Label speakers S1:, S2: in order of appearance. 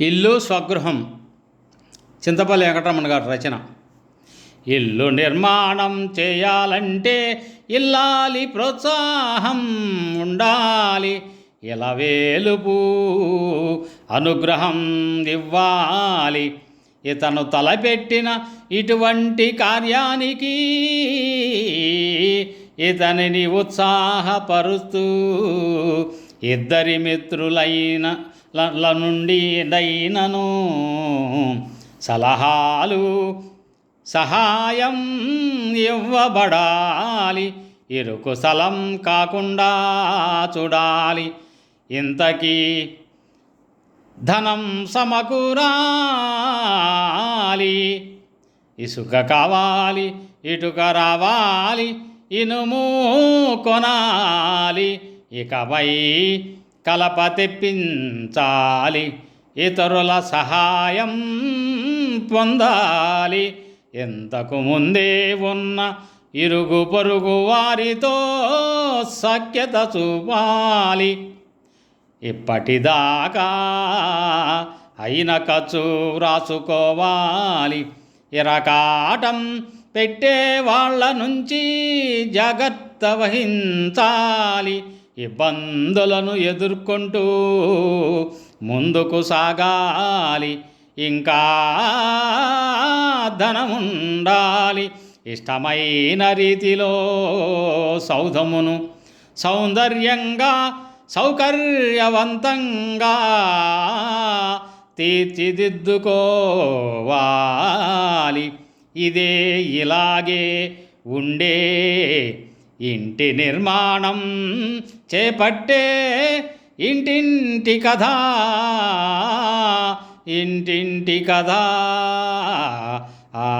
S1: ఇల్లు స్వగృహం. చింతపల్లి వెంకటరమణ గారి రచన. ఇల్లు నిర్మాణం చేయాలంటే ఇల్లాలి ప్రోత్సాహం ఉండాలి. ఇలా వేలుపు అనుగ్రహం ఇవ్వాలి. ఇతను తలపెట్టిన ఇటువంటి కార్యానికి ఇతనిని ఉత్సాహపరుస్తూ ఇద్దరి మిత్రులైన ల- ల నుండి దైనను సలహాలు సహాయం ఇవ్వబడాలి. ఇరుకు సలం కాకుండా చూడాలి. ఇంతకీ ధనం సమకూరాలి. ఇసుక కావాలి ఇటుక రావాలి ఇనుము కొనాలి. ఇకపై కలప తెప్పించాలి ఇతరుల సహాయం పొందాలి. ఎంతకు ముందే ఉన్న ఇరుగు పొరుగు వారితో సఖ్యత చూపాలి. ఇప్పటిదాకా అయిన ఖర్చు రాసుకోవాలి. ఇరకాటం పెట్టే వాళ్ళ నుంచి జాగ్రత్త వహించాలి. ఇబ్బందులను ఎదుర్కొంటూ ముందుకు సాగాలి. ఇంకా ధనముండాలి. ఇష్టమైన రీతిలో సౌధమును సౌందర్యంగా సౌకర్యవంతంగా తీర్చిదిద్దుకోవాలి. ఇదే ఇలాగే ఉండే ఇంటి నిర్మాణం చేపట్టే ఇంటింటి కథ. ఇంటింటి కథ. ఆ